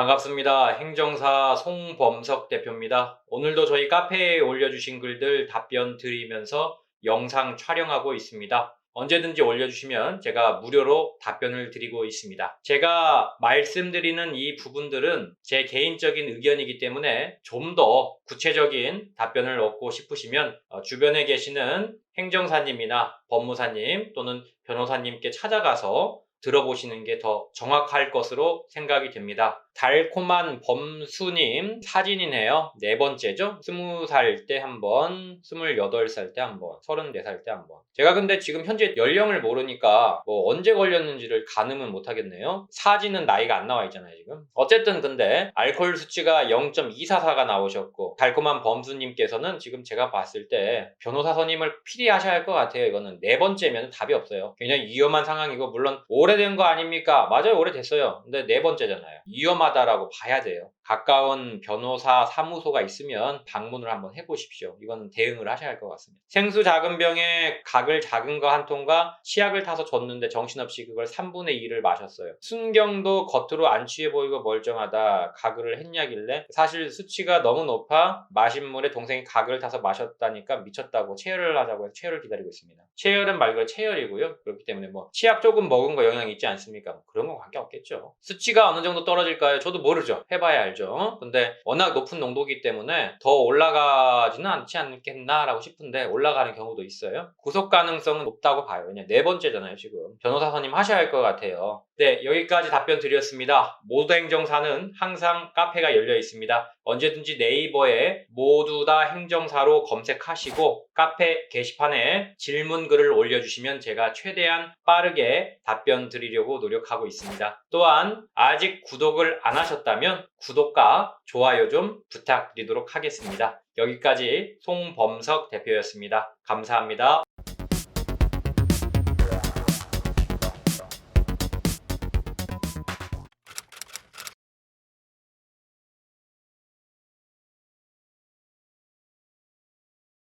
반갑습니다. 행정사 송범석 대표입니다. 오늘도 저희 카페에 올려주신 글들 답변 드리면서 영상 촬영하고 있습니다. 언제든지 올려주시면 제가 무료로 답변을 드리고 있습니다. 제가 말씀드리는 이 부분들은 제 개인적인 의견이기 때문에 좀 더 구체적인 답변을 얻고 싶으시면 어, 주변에 계시는 행정사님이나 법무사님 또는 변호사님께 찾아가서 들어보시는 게 더 정확할 것으로 생각이 됩니다. 달콤한 범수님 사진이네요. 네 번째죠. 스무 살 때 한 번, 스물여덟 살 때 한 번, 서른네 살 때 한 번. 제가 근데 지금 현재 연령을 모르니까 뭐 언제 걸렸는지를 가늠은 못하겠네요. 사진은 나이가 안 나와 있잖아요, 지금. 어쨌든 근데 알코올 수치가 0.244가 나오셨고 달콤한 범수님께서는 지금 제가 봤을 때 변호사 선임을 필히 하셔야 할 것 같아요. 이거는 네 번째면 답이 없어요. 굉장히 위험한 상황이고 물론 오래된 거 아닙니까? 맞아요, 오래됐어요. 근데 네 번째잖아요. 위험 하다라고 봐야 돼요. 가까운 변호사 사무소가 있으면 방문을 한번 해보십시오. 이건 대응을 하셔야 할 것 같습니다. 생수 작은 병에 각을 작은 거 한 통과 치약을 타서 줬는데 정신없이 그걸 3분의 2를 마셨어요. 순경도 겉으로 안 취해 보이고 멀쩡하다. 가글을 했냐길래 사실 수치가 너무 높아 마신 물에 동생이 가글을 타서 마셨다니까 미쳤다고 체열을 하자고 해서 체열을 기다리고 있습니다. 체열은 말 그대로 체열이고요. 그렇기 때문에 뭐 치약 조금 먹은 거 영향이 있지 않습니까? 뭐 그런 건 관계 없겠죠. 수치가 어느 정도 떨어질까 요? 저도 모르죠. 해봐야 알죠. 근데 워낙 높은 농도이기 때문에 더 올라가지는 않지 않겠나라고 싶은데 올라가는 경우도 있어요. 구속 가능성은 높다고 봐요. 왜냐 네 번째잖아요 지금. 변호사 선임 하셔야 할 것 같아요. 네 여기까지 답변 드렸습니다. 모두 행정사는 항상 카페가 열려 있습니다. 언제든지 네이버에 모두 다 행정사로 검색하시고 카페 게시판에 질문 글을 올려주시면 제가 최대한 빠르게 답변 드리려고 노력하고 있습니다. 또한 아직 구독을 안 하셨다면 구독과 좋아요 좀 부탁드리도록 하겠습니다. 여기까지 송범석 대표였습니다. 감사합니다.